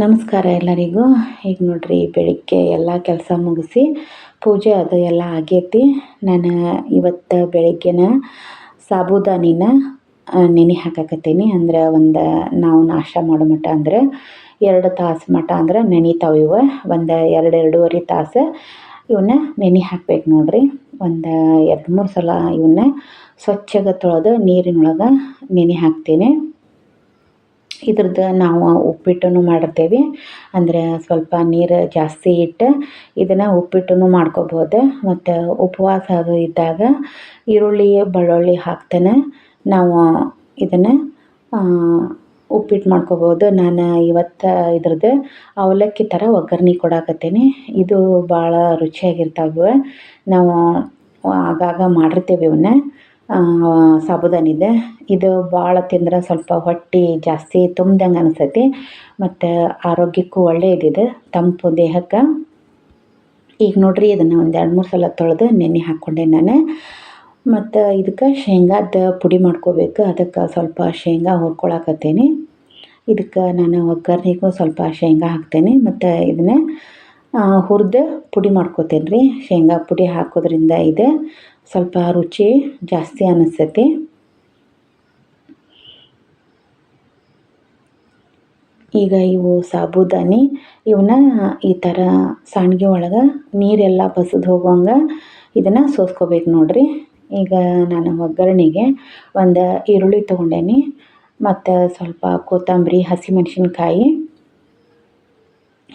ನಮಸ್ಕಾರ ಎಲ್ಲರಿಗೂ. ಈಗ ನೋಡ್ರಿ, ಬೆಳಿಗ್ಗೆ ಎಲ್ಲ ಕೆಲಸ ಮುಗಿಸಿ ಪೂಜೆ ಅದು ಎಲ್ಲ ಆಗೈತಿ. ನಾನು ಇವತ್ತು ಬೆಳಿಗ್ಗೆನ ಸಾಬುದಾನಿನ ನೆನೆ ಹಾಕಾಕತ್ತೀನಿ. ಅಂದ್ರೆ ಒಂದು ನಾವು ನಾಷ್ಟ ಮಾಡೋ ಮಟ್ಟ ಅಂದ್ರೆ ಎರಡು ತಾಸು ಮಟ್ಟ ಅಂದ್ರೆ ನೆನಿತಾವೆ ಇವ. ಒಂದು ಎರಡು ಎರಡೂವರೆ ತಾಸು ಇವನ್ನ ನೆನೆ ಹಾಕ್ಬೇಕು ನೋಡ್ರಿ. ಒಂದು ಎರಡು ಮೂರು ಸಲ ಇವನ್ನ ಸ್ವಚ್ಛಗೆ ತೊಳೆದು ನೀರಿನೊಳಗೆ ನೆನೆ ಹಾಕ್ತೀನಿ. ಇದ್ರದ್ದು ನಾವು ಉಪ್ಪಿಟ್ಟನ್ನು ಮಾಡಿರ್ತೇವೆ. ಅಂದರೆ ಸ್ವಲ್ಪ ನೀರು ಜಾಸ್ತಿ ಇಟ್ಟು ಇದನ್ನು ಉಪ್ಪಿಟ್ಟನ್ನು ಮಾಡ್ಕೊಬೋದು. ಮತ್ತು ಉಪವಾಸ ಅದು ಇದ್ದಾಗ ಈರುಳ್ಳಿ, ಬೆಳ್ಳುಳ್ಳಿ ಹಾಕ್ತೇನೆ. ನಾವು ಇದನ್ನು ಉಪ್ಪಿಟ್ಟು ಮಾಡ್ಕೊಬೋದು. ನಾನು ಇವತ್ತು ಇದ್ರದ್ದು ಅವಲಕ್ಕಿ ಥರ ಒಗ್ಗರ್ಣೆ ಕೊಡಾಕತ್ತೀನಿ. ಇದು ಭಾಳ ರುಚಿಯಾಗಿರ್ತಾವೆ. ನಾವು ಆಗಾಗ ಮಾಡಿರ್ತೇವೆ ಇವನ್ನ ಸಾಬುದಾನಿದೆ ಇದು. ಭಾಳ ತಿಂದ್ರೆ ಸ್ವಲ್ಪ ಹೊಟ್ಟೆ ಜಾಸ್ತಿ ತುಂಬ್ದಂಗೆ ಅನಿಸ್ತೈತಿ. ಮತ್ತು ಆರೋಗ್ಯಕ್ಕೂ ಒಳ್ಳೆಯದಿದೆ ತಂಪು ದೇಹಕ್ಕೆ. ಈಗ ನೋಡ್ರಿ, ಇದನ್ನು ಒಂದು ಎರಡು ಮೂರು ಸಲ ತೊಳೆದು ನೆನೆ ಹಾಕ್ಕೊಂಡೆ ನಾನು. ಮತ್ತು ಇದಕ್ಕೆ ಶೇಂಗಾದ ಪುಡಿ ಮಾಡ್ಕೋಬೇಕು. ಅದಕ್ಕೆ ಸ್ವಲ್ಪ ಶೇಂಗಾ ಹುರ್ಕೊಳಕತ್ತೀನಿ. ಇದಕ್ಕೆ ನಾನು ಒಗ್ಗರಣೆಗೂ ಸ್ವಲ್ಪ ಶೇಂಗಾ ಹಾಕ್ತೇನೆ. ಮತ್ತು ಇದನ್ನ ಹುರಿದು ಪುಡಿ ಮಾಡ್ಕೋತೇನೆ ರೀ ಶೇಂಗಾ ಪುಡಿ ಹಾಕೋದ್ರಿಂದ ಇದೆ ಸ್ವಲ್ಪ ರುಚಿ ಜಾಸ್ತಿ ಅನಿಸ್ತೈತಿ. ಈಗ ಇವು ಸಾಬುದಾನಿ ಇವನ್ನ ಈ ಥರ ಸಾಣಿಗೆ ಒಳಗೆ ನೀರೆಲ್ಲ ಬಸಿದು ಹೋಗುವಂಗೆ ಇದನ್ನು ಸೋಸ್ಕೋಬೇಕು ನೋಡಿರಿ. ಈಗ ನಾನು ಒಗ್ಗರಣೆಗೆ ಒಂದು ಈರುಳ್ಳಿ ತೊಗೊಂಡೇನಿ, ಮತ್ತು ಸ್ವಲ್ಪ ಕೊತ್ತಂಬರಿ, ಹಸಿಮೆಣ್ಸಿನ್ಕಾಯಿ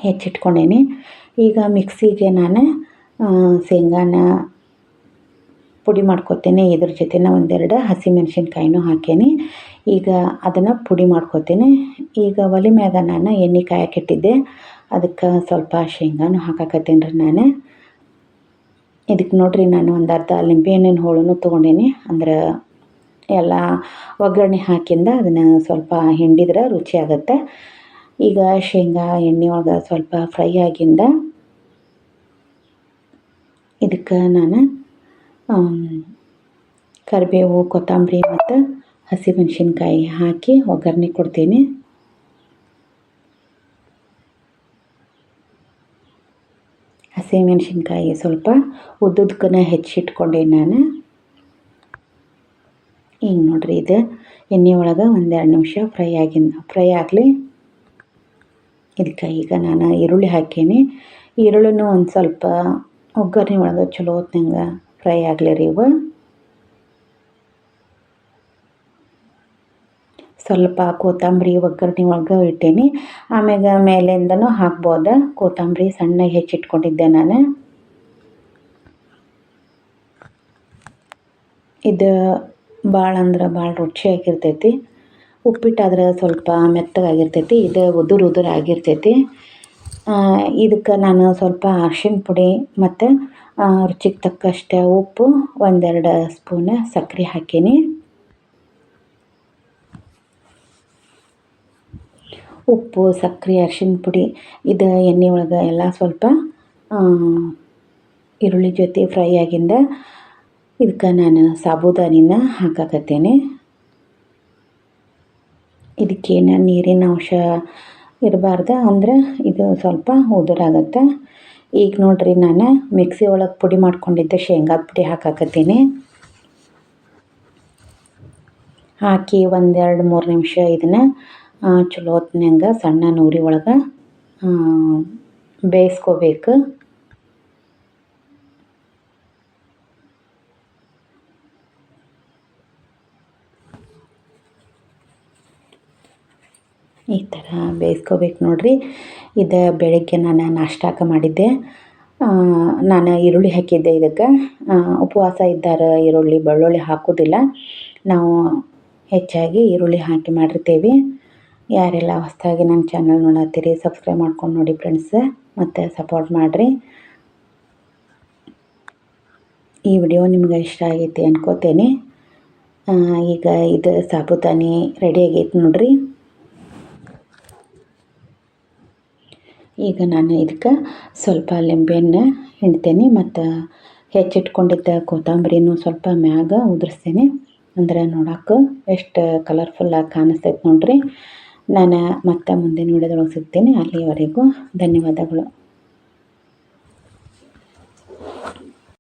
ಹೆಚ್ಚಿಟ್ಕೊಂಡೇನಿ. ಈಗ ಮಿಕ್ಸಿಗೆ ನಾನು ಶೇಂಗಾನ ಪುಡಿ ಮಾಡ್ಕೊತೀನಿ. ಇದ್ರ ಜೊತೆ ಒಂದೆರಡು ಹಸಿಮೆಣ್ಸಿನ್ಕಾಯಿನೂ ಹಾಕೇನಿ. ಈಗ ಅದನ್ನು ಪುಡಿ ಮಾಡ್ಕೊತೀನಿ. ಈಗ ಒಲೆ ಮ್ಯಾಗ ನಾನು ಎಣ್ಣೆ ಕಾಯಕ್ಕಿಟ್ಟಿದ್ದೆ ಅದಕ್ಕೆ ಸ್ವಲ್ಪ ಶೇಂಗಾನು ಹಾಕಾಕತ್ತೀನಿ ರೀ ನಾನು. ಇದಕ್ಕೆ ನೋಡಿರಿ ನಾನು ಒಂದು ಅರ್ಧ ಹಣ್ಣಿನ ಹೋಳನ್ನು ತೊಗೊಂಡೇನಿ. ಅಂದ್ರೆ ಎಲ್ಲ ಒಗ್ಗರಣೆ ಹಾಕಿಂದ ಅದನ್ನು ಸ್ವಲ್ಪ ಹಿಂಡಿದ್ರೆ ರುಚಿ ಆಗುತ್ತೆ. ಈಗ ಶೇಂಗಾ ಎಣ್ಣೆ ಒಳಗೆ ಸ್ವಲ್ಪ ಫ್ರೈ ಆಗಿಂದ ಇದಕ್ಕೆ ನಾನು ಕರಿಬೇವು, ಕೊತ್ತಂಬರಿ ಮತ್ತು ಹಸಿಮೆಣ್ಸಿನ್ಕಾಯಿ ಹಾಕಿ ಒಗ್ಗರಣೆ ಕೊಡ್ತೀನಿ. ಹಸಿಮೆಣ್ಸಿನ್ಕಾಯಿ ಸ್ವಲ್ಪ ಉದ್ದುದ್ಕನ ಹೆಚ್ಚಿಟ್ಕೊಂಡೆ ನಾನು. ಈಗ ನೋಡ್ರಿ ಇದು ಎಣ್ಣೆ ಒಳಗೆ ಒಂದೆರಡು ನಿಮಿಷ ಫ್ರೈ ಆಗಿನ, ಫ್ರೈ ಆಗಲಿ. ಇದಕ್ಕೆ ಈಗ ನಾನು ಈರುಳ್ಳಿ ಹಾಕೀನಿ. ಈರುಳ್ಳಿನೂ ಒಂದು ಸ್ವಲ್ಪ ಒಗ್ಗರಣೆ ಒಳಗೆ ಚಲೋ ಹೊತ್ನಂಗೆ ಫ್ರೈ ಆಗಲಿ ರೀ ಇವು ಸ್ವಲ್ಪ ಕೊತ್ತಂಬರಿ ಒಗ್ಗರಣೆ ಒಳಗೆ ಇಟ್ಟೀನಿ. ಆಮ್ಯಾಗ ಮೇಲಿಂದನೂ ಹಾಕ್ಬೋದು. ಕೊತ್ತಂಬರಿ ಸಣ್ಣಗೆ ಹೆಚ್ಚಿಟ್ಕೊಂಡಿದ್ದೆ ನಾನು. ಇದು ಭಾಳ ಅಂದ್ರೆ ಭಾಳ ರುಚಿಯಾಗಿರ್ತೈತಿ ಉಪ್ಪಿಟ್ಟಾದ್ರೆ ಸ್ವಲ್ಪ ಮೆತ್ತಗಾಗಿರ್ತೈತಿ. ಇದು ಉದುರು ಉದುರು ಆಗಿರ್ತೈತಿ. ಇದಕ್ಕೆ ನಾನು ಸ್ವಲ್ಪ ಅರ್ಶಿನ ಪುಡಿ ಮತ್ತು ರುಚಿಗೆ ತಕ್ಕಷ್ಟೇ ಉಪ್ಪು, ಒಂದೆರಡು ಸ್ಪೂನ್ ಸಕ್ಕರೆ ಹಾಕೀನಿ. ಉಪ್ಪು ಸಕ್ಕರೆ ಅರ್ಶಿಣ ಪುಡಿ, ಇದು ಎಣ್ಣೆ ಒಳಗೆ ಎಲ್ಲ ಸ್ವಲ್ಪ ಈರುಳ್ಳಿ ಜೊತೆ ಫ್ರೈ ಆಗಿಂದ ಇದಕ್ಕೆ ನಾನು ಸಾಬುದಾನಿನ ಹಾಕಾಕತ್ತೇನೆ. ಇದಕ್ಕೇನು ನೀರಿನ ಅಂಶ ಇರಬಾರ್ದು ಅಂದ್ರೆ ಇದು ಸ್ವಲ್ಪ ಉದುರಾಗತ್ತೆ. ಈಗ ನೋಡ್ರಿ ನಾನು ಮಿಕ್ಸಿ ಒಳಗೆ ಪುಡಿ ಮಾಡ್ಕೊಂಡಿದ್ದೆ ಶೇಂಗಾದ ಪುಡಿ ಹಾಕಾಕತ್ತೀನಿ. ಹಾಕಿ ಒಂದೆರಡು ಮೂರು ನಿಮಿಷ ಇದನ್ನು ಚಲೋ ಹೊತ್ತಿನಂಗ ಸಣ್ಣ ನೂರಿ ಒಳಗೆ ಬೇಯಿಸ್ಕೋಬೇಕು. ಈ ಥರ ಬೇಯಿಸ್ಕೋಬೇಕು ನೋಡಿರಿ. ಇದು ಬೆಳಗ್ಗೆ ನಾನು ನಾಷ್ಟಾಕ ಮಾಡಿದ್ದೆ. ನಾನು ಈರುಳ್ಳಿ ಹಾಕಿದ್ದೆ ಇದಕ್ಕೆ. ಉಪವಾಸ ಇದ್ದಾರೆ ಈರುಳ್ಳಿ ಬೆಳ್ಳುಳ್ಳಿ ಹಾಕೋದಿಲ್ಲ. ನಾವು ಹೆಚ್ಚಾಗಿ ಈರುಳ್ಳಿ ಹಾಕಿ ಮಾಡಿರ್ತೀವಿ. ಯಾರೆಲ್ಲ ಹೊಸದಾಗಿ ನನ್ನ ಚಾನಲ್ ನೋಡತ್ತೀರಿ ಸಬ್ಸ್ಕ್ರೈಬ್ ಮಾಡ್ಕೊಂಡು ನೋಡಿ ಫ್ರೆಂಡ್ಸ್ ಮತ್ತು ಸಪೋರ್ಟ್ ಮಾಡಿರಿ. ಈ ವಿಡಿಯೋ ನಿಮ್ಗೆ ಇಷ್ಟ ಆಗೈತಿ ಅನ್ಕೋತೇನೆ. ಈಗ ಇದು ಸಾಬುದಾನಿ ರೆಡಿ ನೋಡ್ರಿ. ಈಗ ನಾನು ಇದಕ್ಕೆ ಸ್ವಲ್ಪ ಲಿಂಬೆಹಣ್ಣು ಹಿಂಡ್ತೇನೆ ಮತ್ತು ಹೆಚ್ಚಿಟ್ಕೊಂಡಿದ್ದ ಕೊತ್ತಂಬರಿನೂ ಸ್ವಲ್ಪ ಮ್ಯಾಗ ಉದುರಿಸ್ತೇನೆ. ಅಂದ್ರೆ ನೋಡೋಕೆ ಎಷ್ಟು ಕಲರ್ಫುಲ್ಲಾಗಿ ಕಾಣಿಸ್ತೈತೆ ನೋಡಿರಿ. ನಾನು ಮತ್ತೆ ಮುಂದಿನ ವಿಡಿಯೋದೊಳಗೆ ಸಿಗ್ತೀನಿ. ಅಲ್ಲಿವರೆಗೂ ಧನ್ಯವಾದಗಳು.